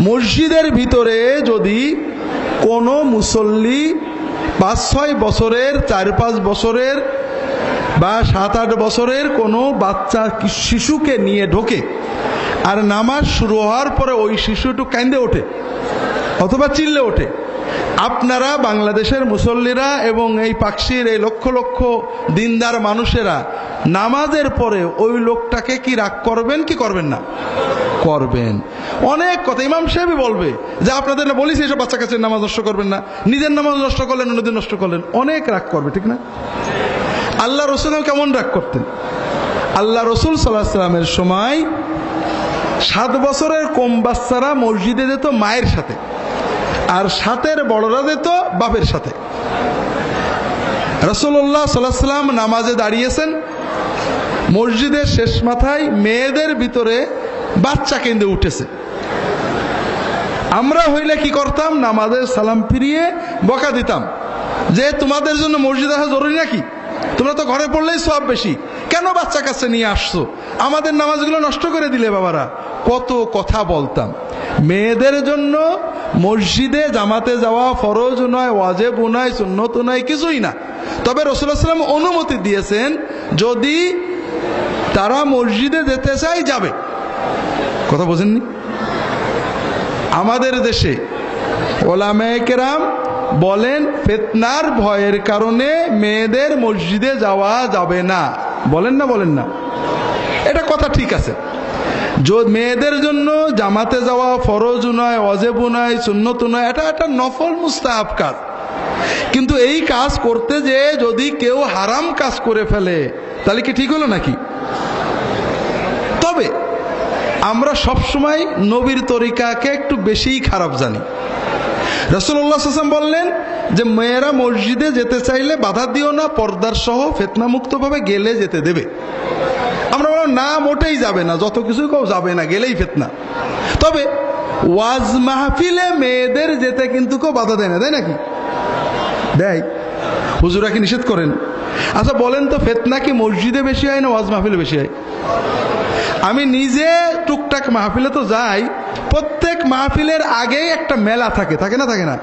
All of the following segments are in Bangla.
মসজিদের ভিতরে যদি কোনো মুসল্লি পাঁচ ছয় বছরের, চার পাঁচ বছরের বা সাত আট বছরের কোনো বাচ্চা শিশুকে নিয়ে ঢোকে আর নামাজ শুরু হওয়ার পরে ওই শিশু একটু ওঠে অথবা চিল্লে ওঠে। আপনারা বাংলাদেশের মুসল্লিরা এবং এই পাকশির এই লক্ষ লক্ষ দিনদার মানুষেরা নামাজের পরে ওই লোকটাকে কি রাগ করবেন কি করবেন না? করবেন। অনেক কথা ইমাম সাহেবই বলবে যে আপনাদের না বলিস এসব বাচ্চা কাছে নামাজ নষ্ট করবেন না। নিজের নামাজ নষ্ট করলেন, অন্যদের নষ্ট করলেন। অনেক রাগ করবে, ঠিক না? আল্লাহ রসুলও কেমন রাগ করতেন? আল্লাহ রসুল সাল্লাহ সাল্লামের সময় সাত বছরের কম বাচ্চারা মসজিদে যেত মায়ের সাথে, আর সাতের বড়রা যেত বাপের সাথে। রসুল্লাহ সাল্লাহ সাল্লাম নামাজে দাঁড়িয়েছেন মসজিদের শেষ মাথায় মেয়েদের ভিতরে বাচ্চা কেন্দ্রে উঠেছে। আমরা হইলে কি করতাম? নামাজের সালাম ফিরিয়ে বকা দিতাম। যে তোমাদের জন্য মসজিদ আসা জরুরি নাকি? তোমরা তো ঘরে পড়লেই সব বেশি। কেন বাচ্চা কাছে নিয়ে আসছো? আমাদের নামাজগুলো নষ্ট করে দিলে বাবারা। কত কথা বলতাম। মেয়েদের জন্য মসজিদে জামাতে যাওয়া ফরজ নয়, ওয়াজেব নয়, সুন্নত নয়, কিছুই না। তবে সাল্লাম অনুমতি দিয়েছেন, যদি তারা মসজিদে যেতে চায়, যাবে। কথা বোঝেননি? আমাদের দেশে ওলামেকেরাম বলেন, ফেতনার ভয়ের কারণে মেয়েদের মসজিদে যাওয়া যাবে না। বলেন না বলেন না। এটা কথা ঠিক আছে। মেয়েদের জন্য জামাতে যাওয়া ফরজ নয় অজেবু নয় সুন্নত নয়, এটা একটা নফল মুস্তাহাব কাজ। কিন্তু এই কাজ করতে যে যদি কেউ হারাম কাজ করে ফেলে, তাহলে কি ঠিক হলো নাকি? তবে আমরা সবসময় নবীর তরিকাকে একটু বেশিই খারাপ জানি। রসুল্লাহ হাসান বললেন যে, মেয়েরা মসজিদে যেতে চাইলে বাধা দিও না, পর্দার সহ ফেতনামুক্তভাবে গেলে যেতে দেবে। না মোটেই যাবে না, যত কিছু কেউ যাবে না, গেলেই ফেতনা। তবে ওয়াজ মাহফিলে মেয়েদের যেতে কিন্তু কেউ বাধা দেয় না, তাই নাকি? দেয়। হুজুরা কি নিষেধ করেন? আচ্ছা বলেন তো, ফেতনা কি মসজিদে বেশি হয় না ওয়াজ মাহফিলে বেশি হয়? আমি নিজে টুকটাক মাহফিলে তো যাই, প্রত্যেক মাহফিলের আগেই একটা মেলা থাকে থাকে না থাকে না?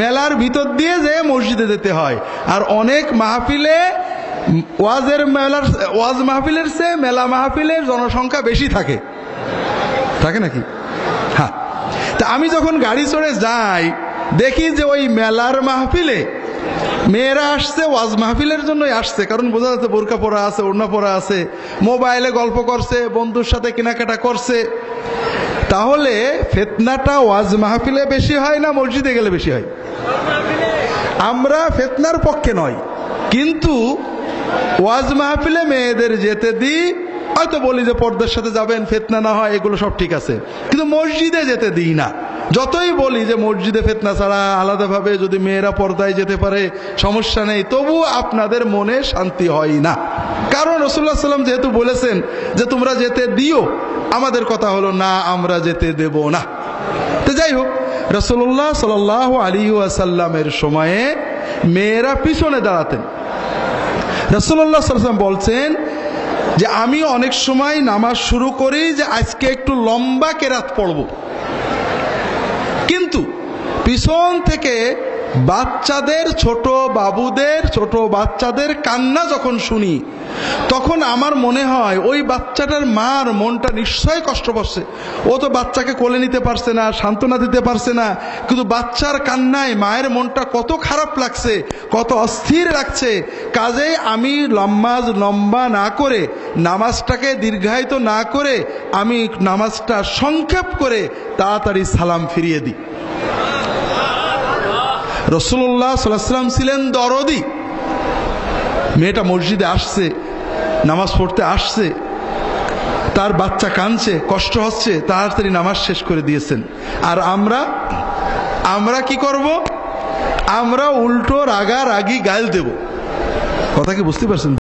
মেলার ভিতর দিয়ে যে মসজিদে যেতে হয়, আর অনেক মাহফিলে ওয়াজের মেলার, ওয়াজ মাহফিলের চেয়ে মেলা মাহফিলের জনসংখ্যা বেশি থাকে। থাকে নাকি? হ্যাঁ। তা আমি যখন গাড়ি চড়ে যাই, দেখি যে ওই মেলার মাহফিলে মেয়েরা আসছে, ওয়াজ মাহফিলের জন্যই আসছে। কারণ বোঝা যাচ্ছে বোরকা পরা আছে, ওড়না পরা আছে, মোবাইলে গল্প করছে, বন্ধুর সাথে কেনাকাটা করছে। তাহলে ফেতনাটা ওয়াজ মাহফিলে বেশি হয় না মসজিদে গেলে বেশি হয়? আমরা ফেতনার পক্ষে নয়। কিন্তু ওয়াজ মাহফিলে মেয়েদের যেতে দিই। হয়তো বলি যে পর্দার সাথে যাবেন, ফেতনা না হয়, এগুলো সব ঠিক আছে। কিন্তু মসজিদে যেতে দিই না। যতই বলি যে মসজিদে ফেতনা ছাড়া আলাদাভাবে যদি মেয়েরা পর্দায় যেতে পারে, সমস্যা নেই। তবু আপনাদের মনে শান্তি হয় না। কারণ রসুল্লাহ সাল্লাম যেহেতু বলেছেন যে তোমরা যেতে দিও, আমাদের কথা হলো না, আমরা যেতে দেব না। তো যাই হোক রসুল্লাহ সাল আলী আসাল্লামের সময়ে মেয়েরা পিছনে দাঁড়াতেন। রসুল্লাহ বলছেন যে আমি অনেক সময় নামাজ শুরু করি যে আজকে একটু লম্বা কেরাত পড়ব। কিন্তু পিছন থেকে বাচ্চাদের, ছোট বাবুদের, ছোট বাচ্চাদের কান্না যখন শুনি তখন আমার মনে হয় ওই বাচ্চাটার মার মনটা নিশ্চয় কষ্ট পাচ্ছে। ও তো বাচ্চাকে কোলে নিতে পারছে না, সান্ত্বনা দিতে পারছে না, কিন্তু বাচ্চার কান্নায় মায়ের মনটা কত খারাপ লাগছে, কত অস্থির লাগছে। কাজে আমি লম্বাজ লম্বা না করে, নামাজটাকে দীর্ঘায়িত না করে, আমি নামাজটা সংক্ষেপ করে তাড়াতাড়ি সালাম ফিরিয়ে দিই। রসুল্লাহ সাল্লাম ছিলেন দরদি। মেয়েটা মসজিদে আসছে নামাজ পড়তে আসছে, তার বাচ্চা কাঁদছে, কষ্ট হচ্ছে, তাড়াতাড়ি নামাজ শেষ করে দিয়েছেন। আর আমরা আমরা কি করব? আমরা উল্টো রাগা রাগি গাল দেব। কথা কি বুঝতে পারছেন?